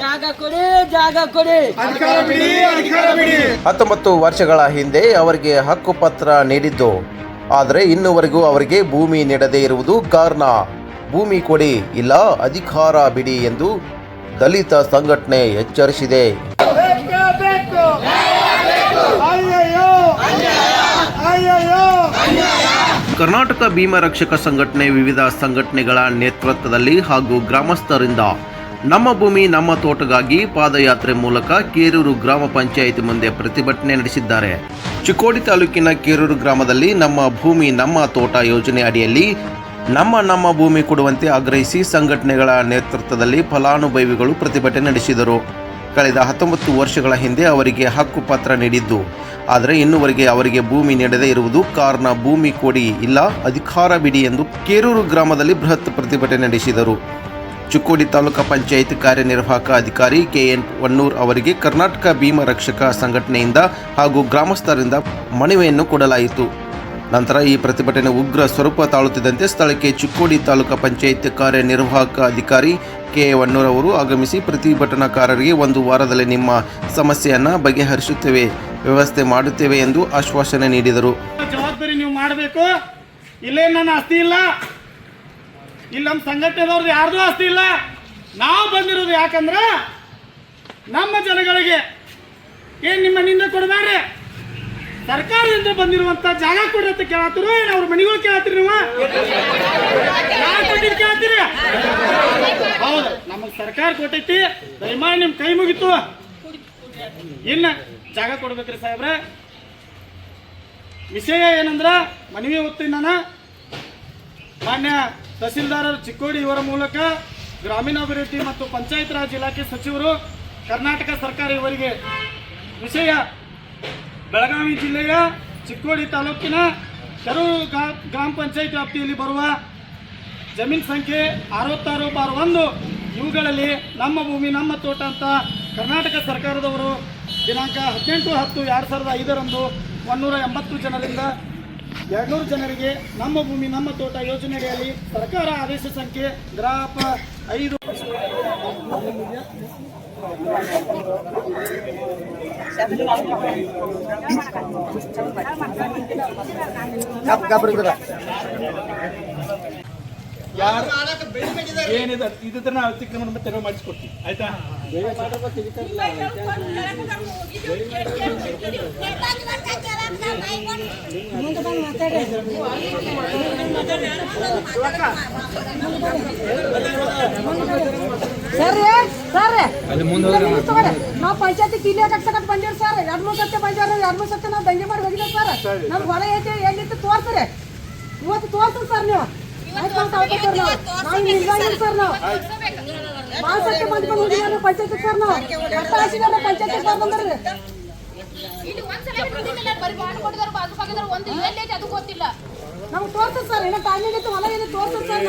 ಜಾಗ ಕೊಡಿ ಜಾಗ ಕೊಡಿ. ಅಧಿಕಾರ ಬಿಡಿ ಅಧಿಕಾರ ಬಿಡಿ. ಹತ್ತೊಂಬತ್ತು ವರ್ಷಗಳ ಹಿಂದೆ ಅವರಿಗೆ ಹಕ್ಕುಪತ್ರ ನೀಡಿದ್ದು. ಆದರೆ ಇನ್ನುವರೆಗೂ ಅವರಿಗೆ ಭೂಮಿ ನೀಡದೇ ಇರುವುದು ಕಾರಣ. ಭೂಮಿ ಕೊಡಿ ಇಲ್ಲ ಅಧಿಕಾರ ಬಿಡಿ ಎಂದು ದಲಿತ ಸಂಘಟನೆ ಎಚ್ಚರಿಸಿದೆ. ಕರ್ನಾಟಕ ಭೀಮ ರಕ್ಷಕ ಸಂಘಟನೆ ವಿವಿಧ ಸಂಘಟನೆಗಳ ನೇತೃತ್ವದಲ್ಲಿ ಹಾಗೂ ಗ್ರಾಮಸ್ಥರಿಂದ ನಮ್ಮ ಭೂಮಿ, ನಮ್ಮ ತೋಟಗಾಗಿ ಪಾದಯಾತ್ರೆ ಮೂಲಕ ಕೇರೂರು ಗ್ರಾಮ ಪಂಚಾಯಿತಿ ಮುಂದೆ ಪ್ರತಿಭಟನೆ ನಡೆಸಿದ್ದಾರೆ. ಚಿಕ್ಕೋಡಿ ತಾಲೂಕಿನ ಕೇರೂರು ಗ್ರಾಮದಲ್ಲಿ ನಮ್ಮ ಭೂಮಿ, ನಮ್ಮ ತೋಟ ಯೋಜನೆ ಅಡಿಯಲ್ಲಿ ನಮ್ಮ ನಮ್ಮ ಭೂಮಿ ಕೊಡುವಂತೆ ಆಗ್ರಹಿಸಿ ಸಂಘಟನೆಗಳ ನೇತೃತ್ವದಲ್ಲಿ ಫಲಾನುಭವಿಗಳು ಪ್ರತಿಭಟನೆ ನಡೆಸಿದರು. ಕಳೆದ ಹತ್ತೊಂಬತ್ತು ವರ್ಷಗಳ ಹಿಂದೆ ಅವರಿಗೆ ಹಕ್ಕು ಪತ್ರ ನೀಡಿದ್ದು, ಆದರೆ ಇನ್ನುವರೆಗೆ ಅವರಿಗೆ ಭೂಮಿ ನೀಡದೇ ಇರುವುದು ಕಾರಣ ಭೂಮಿ ಕೊಡಿ ಇಲ್ಲ, ಅಧಿಕಾರ ಬಿಡಿ ಎಂದು ಕೇರೂರು ಗ್ರಾಮದಲ್ಲಿ ಬೃಹತ್ ಪ್ರತಿಭಟನೆ ನಡೆಸಿದರು. ಚಿಕ್ಕೋಡಿ ತಾಲೂಕು ಪಂಚಾಯತ್ ಕಾರ್ಯನಿರ್ವಾಹಕ ಅಧಿಕಾರಿ ಕೆಎನ್ ವನ್ನೂರ್ ಅವರಿಗೆ ಕರ್ನಾಟಕ ಭೀಮ ರಕ್ಷಕ ಸಂಘಟನೆಯಿಂದ ಹಾಗೂ ಗ್ರಾಮಸ್ಥರಿಂದ ಮನವಿಯನ್ನು ಕೊಡಲಾಯಿತು. ನಂತರ ಈ ಪ್ರತಿಭಟನೆ ಉಗ್ರ ಸ್ವರೂಪ ತಾಳುತ್ತಿದ್ದಂತೆ ಸ್ಥಳಕ್ಕೆ ಚಿಕ್ಕೋಡಿ ತಾಲೂಕಾ ಪಂಚಾಯತ್ ಕಾರ್ಯನಿರ್ವಾಹಕ ಅಧಿಕಾರಿ ಕೆ ವನ್ನೂರ್ ಅವರು ಆಗಮಿಸಿ ಪ್ರತಿಭಟನಾಕಾರರಿಗೆ ಒಂದು ವಾರದಲ್ಲಿ ನಿಮ್ಮ ಸಮಸ್ಯೆಯನ್ನು ಬಗೆಹರಿಸುತ್ತೇವೆ, ವ್ಯವಸ್ಥೆ ಮಾಡುತ್ತೇವೆ ಎಂದು ಆಶ್ವಾಸನೆ ನೀಡಿದರು. ಜವಾಬ್ದಾರಿ ನೀವು ಮಾಡಬೇಕು. ಇಲ್ಲೇ ನನ್ನ ಆಸ್ತಿ ಇಲ್ಲ. ಇಲ್ಲಿ ನಮ್ಮ ಸಂಘಟನೆದವ್ರದ್ದು ಯಾರ್ದು ಆಸ್ತಿ ಇಲ್ಲ. ನಾವು ಬಂದಿರೋದು ಯಾಕಂದ್ರೆ ನಮ್ಮ ಜನಗಳಿಗೆ ಏನು ನಿಮ್ಮ ನಿಂದ ಕೊಡಬೇಡ್ರಿ ಸರ್ಕಾರದಿಂದ ಬಂದಿರುವಂತ ಜಾಗ ಕೊಡಿ ಅಂತ ಕೇಳತ್ತಿರು ಏನ್ ಅವ್ರ ಮನೆಗಳು ಕೇಳತ್ತೀರಿ ನೀವು? ಕೊಟ್ಟಿದ್ ಕೇಳತ್ತೀರಿ ಹೌದು, ನಮಗೆ ಸರ್ಕಾರ ಕೊಟ್ಟೈತಿ. ದಯಮಾಡಿ ನಿಮ್ ಕೈ ಮುಗಿತು. ಇನ್ನ ಜಾಗ ಕೊಡ್ಬೇಕ್ರಿ ಸಾಹೇಬ್ರ. ವಿಷಯ ಏನಂದ್ರ ಮನವಿ ನಾನು ಮಾನ್ಯ ತಹಸೀಲ್ದಾರರು ಚಿಕ್ಕೋಡಿ ಇವರ ಮೂಲಕ ಗ್ರಾಮೀಣಾಭಿವೃದ್ಧಿ ಮತ್ತು ಪಂಚಾಯತ್ ರಾಜ್ ಇಲಾಖೆ ಸಚಿವರು, ಕರ್ನಾಟಕ ಸರ್ಕಾರ ಇವರಿಗೆ ವಿಷಯ. ಬೆಳಗಾವಿ ಜಿಲ್ಲೆಯ ಚಿಕ್ಕೋಡಿ ತಾಲೂಕಿನ ಕರೂರು ಗ್ರಾಮ ಪಂಚಾಯತ್ ವ್ಯಾಪ್ತಿಯಲ್ಲಿ ಬರುವ ಜಮೀನ್ ಸಂಖ್ಯೆ ಅರವತ್ತಾರು ಬಾರ್ ಒಂದು. ಇವುಗಳಲ್ಲಿ ನಮ್ಮ ಭೂಮಿ, ನಮ್ಮ ತೋಟ ಅಂತ ಕರ್ನಾಟಕ ಸರ್ಕಾರದವರು ದಿನಾಂಕ ಹದಿನೆಂಟು ಹತ್ತು ಎರಡು ಸಾವಿರದ ಐದರಂದು ಒನ್ನೂರ ಎಂಬತ್ತು ಜನರಿಂದ ಎರಡ್ನೂರು ಜನರಿಗೆ ನಮ್ಮ ಭೂಮಿ ನಮ್ಮ ತೋಟ ಯೋಜನೆಗಳಲ್ಲಿ ಸರ್ಕಾರ ಆದೇಶ ಸಂಖ್ಯೆ ಗ್ರಾಪ ಐದು. ಯಾರು? ಏನಿದೆ? ಅತಿಕ್ರಮಣ ತೆರವು ಮಾಡಿಸ್ಕೊಡ್ತೀವಿ. ಆಯ್ತಾ? ಮಾತಾಡಿ ಸರ್. ನಾವು ಪಂಚಾಯತಿ ಕಿಲಿ ಹಾಕಕ್ ಬಂದಿರ್ ಸರ್. ಎರಡ್ ಮೂರ್ ಸತ್ಯ ಬಂದಿರ ಎರಡ್ ಮೂರ್ ಸತ್ಯ ನಾವು ದಂಗೆ ಮಾಡಿ ಹೋಗಿದ್ದೇವೆ ಸರ್. ನಮ್ ಹೊರ ಐತಿ ಎಲ್ಲಿತ್ತು ತೋರ್ಸ್ರಿ. ಇವತ್ತು ತೋರ್ಸ್ರಿ ಸರ್ ನೀವು. ಸರ್ ನಾವು. ಭಾಳ ಸತ್ಯ ಬಂದ್ ಬಂದು ಪಂಚಾಯತಿ ಸರ್ ನಾವು. ಪಂಚಾಯತಿ ಸರ್ ಬಂದ್ರಿ ಒಂದ್ಸಲ ಬಾಂಡ್ ಒಂದು ಎಲ್ಲೈತೆ ಅದು ಗೊತ್ತಿಲ್ಲ. ನಾವು ತೋರ್ಸ ಸರ್ ಏನೋ ಟೈಮಿಂಗ್ ಇತ್ತು, ಹೊಲ ಏನು ತೋರ್ಸ ಸರ್.